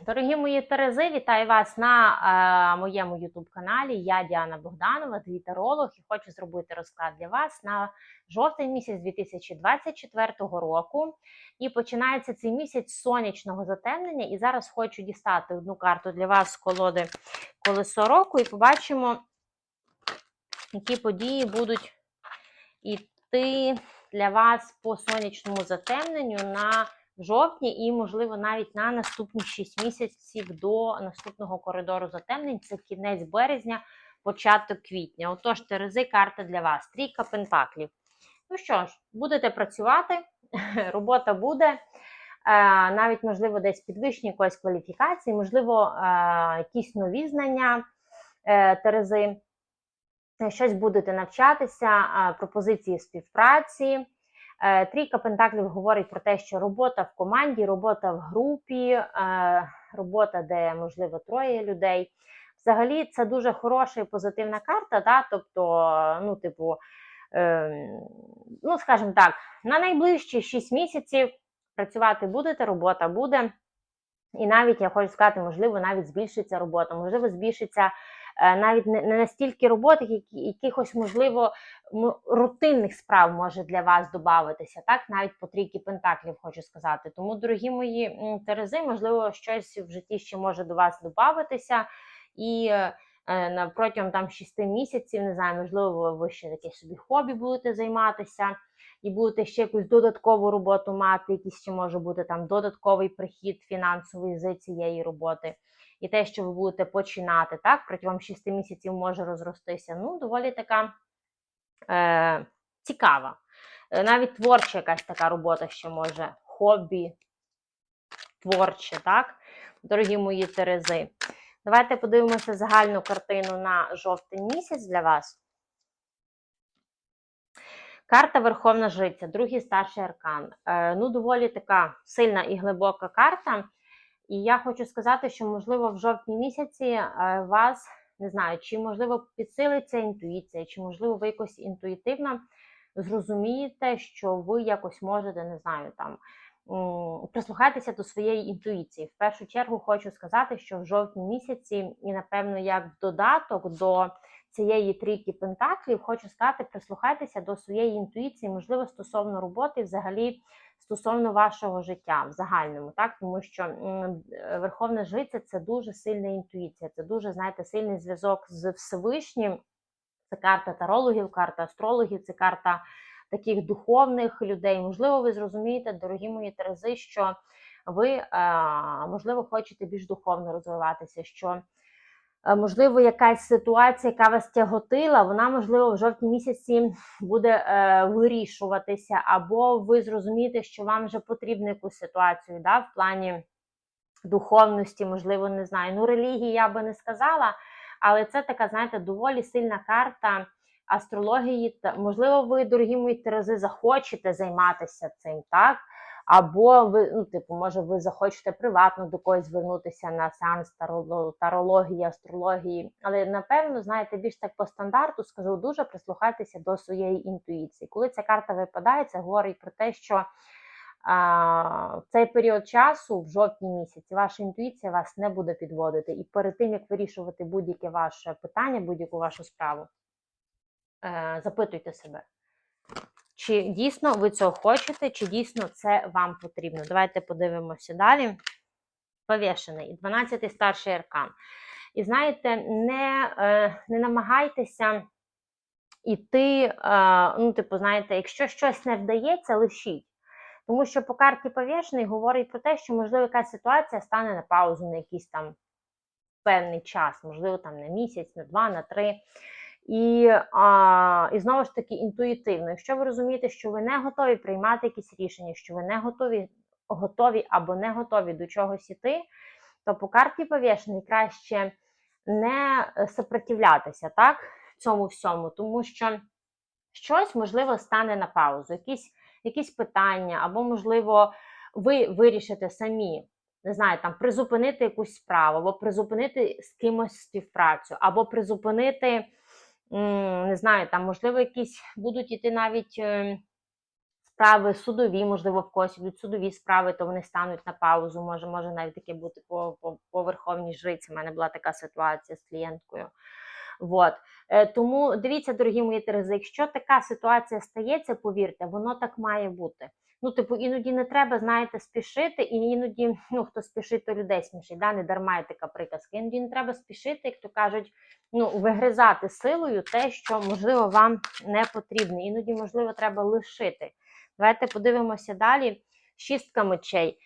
Дорогі мої Терези, вітаю вас на е, моєму YouTube-каналі. Я Діана Богданова, твітеролог, і хочу зробити розклад для вас на жовтень місяць 2024 року. І починається цей місяць сонячного затемнення. І зараз хочу дістати одну карту для вас з колоди колесо року, і побачимо, які події будуть іти для вас по сонячному затемненню на жовтні і, можливо, навіть на наступні 6 місяців до наступного коридору затемнень. Це кінець березня, початок квітня. Отож, Терези, карта для вас. Трійка пентаклів. Ну що ж, будете працювати, робота буде. Е, Навіть, можливо, десь підвищення якоїсь кваліфікації, можливо, е, якісь нові знання е, Терези. Щось будете навчатися, пропозиції співпраці. Е, Трійка Пентаклів говорить про те, що робота в команді, робота в групі, е, робота, де можливо троє людей. Взагалі, це дуже хороша і позитивна карта. Да? Тобто, ну, типу, е, ну, скажімо так, на найближчі 6 місяців працювати будете, робота буде. І навіть я хочу сказати, можливо, навіть збільшиться робота, можливо, збільшиться навіть не, настільки роботи, які, якихось, можливо, рутинних справ може для вас додатися, так? Навіть по трійки пентаклів хочу сказати. Тому, дорогі мої Терези, можливо, щось в житті ще може до вас додатися. І е, е, протягом там 6 місяців, не знаю, можливо, ви ще таке собі хобі будете займатися і будете ще якусь додаткову роботу мати, якийсь ще може бути там додатковий прихід фінансовий з цієї роботи. І те, що ви будете починати, так, протягом 6 місяців може розростися. Ну, доволі така е, цікава. Е, Навіть творча якась така робота ще може, хобі творче, так, дорогі мої Терези. Давайте подивимося загальну картину на жовтень місяць для вас. Карта Верховна Жриця, другий старший аркан. Е, ну, доволі така сильна і глибока карта. І я хочу сказати, що, можливо, в жовтні місяці е, вас не знаю, чи можливо підсилиться інтуїція, чи можливо ви якось інтуїтивно зрозумієте, що ви якось можете, не знаю, там прислухатися до своєї інтуїції. В першу чергу хочу сказати, що в жовтні місяці, і напевно, як додаток до цієї трійки пентаклів, хочу сказати, прислухайтеся до своєї інтуїції, можливо, стосовно роботи, взагалі стосовно вашого життя в загальному, так тому що Верховна Жриця це дуже сильна інтуїція, це дуже, знаєте, сильний зв'язок з Всевишнім. Це карта тарологів, карта астрологів, це карта таких духовних людей. Можливо, ви зрозумієте, дорогі мої Терези, що ви, е, можливо, хочете більш духовно розвиватися. що Можливо, якась ситуація, яка вас тяготила, вона, можливо, в жовтні місяці буде е, вирішуватися, або ви зрозумієте, що вам вже потрібно якусь ситуацію да, в плані духовності, можливо, не знаю. Ну, релігії я би не сказала, але це така, знаєте, доволі сильна карта астрології. Можливо, ви, дорогі мої Терези, захочете займатися цим, так? Або ви, ну, типу, може, ви захочете приватно до когось звернутися на сеанс тарології, астрології. Але напевно, знаєте, більш так по стандарту скажу, дуже прислухайтеся до своєї інтуїції. Коли ця карта випадає, це говорить про те, що а, в цей період часу, в жовтні місяці, ваша інтуїція вас не буде підводити. І перед тим, як вирішувати будь-яке ваше питання, будь-яку вашу справу, е, запитуйте себе. Чи дійсно ви цього хочете, чи дійсно це вам потрібно? Давайте подивимося далі. Повішений, 12-й старший аркан. І знаєте, не, е, не намагайтеся іти, е, ну, типу, знаєте, якщо щось не вдається, лишіть. Тому що по карті повішений говорить про те, що, можливо, якась ситуація стане на паузу на якийсь там певний час, можливо, там на місяць, на два, на три. І, а, і знову ж таки інтуїтивно. Якщо ви розумієте, що ви не готові приймати якісь рішення, що ви не готові, готові або не готові до чогось іти, то по карті повішений краще не сопротивлятися так, цьому всьому, тому що щось, можливо, стане на паузу, якісь, якісь питання, або, можливо, ви вирішите самі. Не знаю, там призупинити якусь справу, або призупинити з кимось співпрацю, або призупинити не знаю, там, можливо, якісь будуть іти навіть е, справи судові, можливо, в когось будуть судові справи, то вони стануть на паузу. Може, може навіть таке бути по, по, по верховній жриці. У мене була така ситуація з клієнткою. Вот. Е, Тому дивіться, дорогі мої Терези, якщо така ситуація стається, повірте, воно так має бути. Ну, типу, іноді не треба, знаєте, спішити, і іноді, ну, хто спішить, то людей смішить. Да? Не дарма є така приказка. Іноді не треба спішити, як то кажуть, ну, вигризати силою те, що, можливо, вам не потрібно. Іноді, можливо, треба лишити. Давайте подивимося далі. Шістка мечей.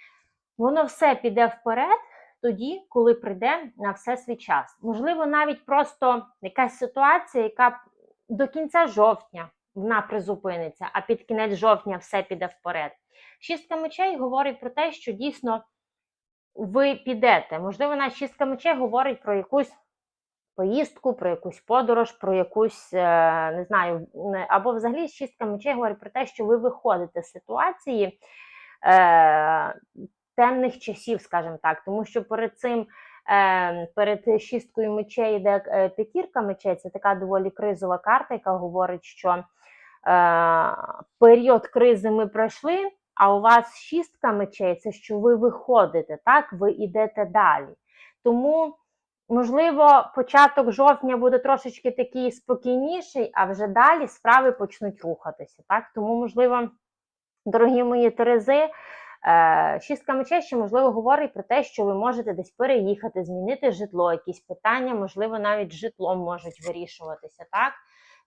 Воно все піде вперед тоді, коли прийде на все свій час. Можливо, навіть просто якась ситуація, яка до кінця жовтня вона призупиниться, а під кінець жовтня все піде вперед. Шістка мечей говорить про те, що дійсно ви підете. Можливо, навіть шістка мечей говорить про якусь поїздку, про якусь подорож, про якусь, е, не знаю, або взагалі шістка мечей говорить про те, що ви виходите з ситуації е, темних часів, скажімо так, тому що перед цим. е, Перед шісткою мечей йде е, п'ятірка мечей, це така доволі кризова карта, яка говорить, що е, період кризи ми пройшли, а у вас шістка мечей це що ви виходите, так, ви йдете далі. Тому Можливо, початок жовтня буде трошечки такий спокійніший, а вже далі справи почнуть рухатися. Так? Тому, можливо, дорогі мої Терези, е, шістка мечей ще, можливо, говорить про те, що ви можете десь переїхати, змінити житло, якісь питання, можливо, навіть житлом можуть вирішуватися. Так?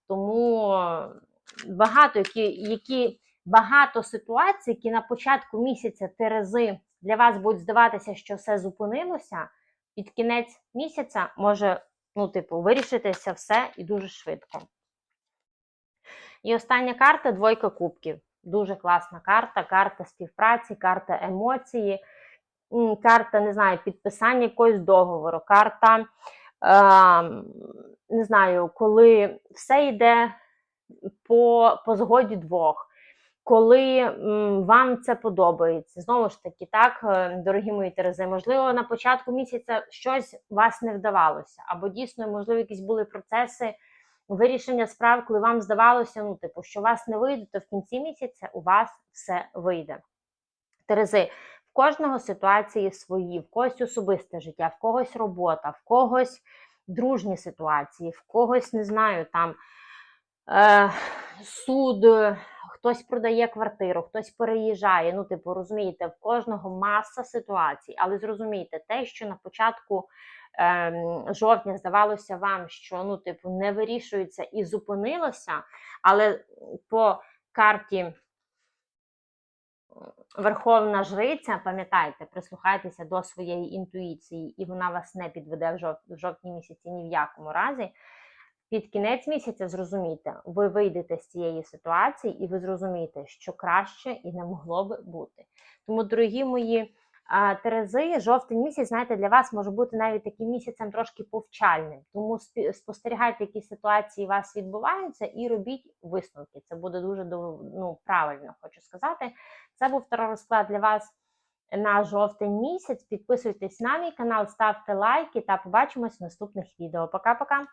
Тому багато, які, які, багато ситуацій, які на початку місяця Терези для вас будуть здаватися, що все зупинилося під кінець місяця може, ну, типу, вирішитися все і дуже швидко. І остання карта двойка кубків. Дуже класна карта, карта співпраці, карта емоції, карта, не знаю, підписання якогось договору, карта, е, не знаю, коли все йде по, по згоді двох коли вам це подобається. Знову ж таки, так, е, дорогі мої Терези, можливо, на початку місяця щось вас не вдавалося, або дійсно, можливо, якісь були процеси вирішення справ, коли вам здавалося, ну, типу, що вас не вийде, то в кінці місяця у вас все вийде. Терези, в кожного ситуації свої, в когось особисте життя, в когось робота, в когось дружні ситуації, в когось, не знаю, там е, суд, хтось продає квартиру, хтось переїжджає. Ну, типу, розумієте, в кожного маса ситуацій. Але зрозумійте, те, що на початку ем, жовтня здавалося вам, що ну, типу, не вирішується і зупинилося, але по карті. Верховна жриця, пам'ятайте, прислухайтеся до своєї інтуїції, і вона вас не підведе в, жов... в жовтні місяці ні в якому разі. Під кінець місяця зрозумійте, ви вийдете з цієї ситуації, і ви зрозумієте, що краще і не могло би бути. Тому, дорогі мої Терези, жовтень місяць, знаєте, для вас може бути навіть таким місяцем трошки повчальним. Тому спостерігайте, які ситуації у вас відбуваються, і робіть висновки. Це буде дуже ну, правильно, хочу сказати. Це був розклад для вас на жовтень місяць. Підписуйтесь на мій канал, ставте лайки та побачимось в наступних відео. Пока-пока!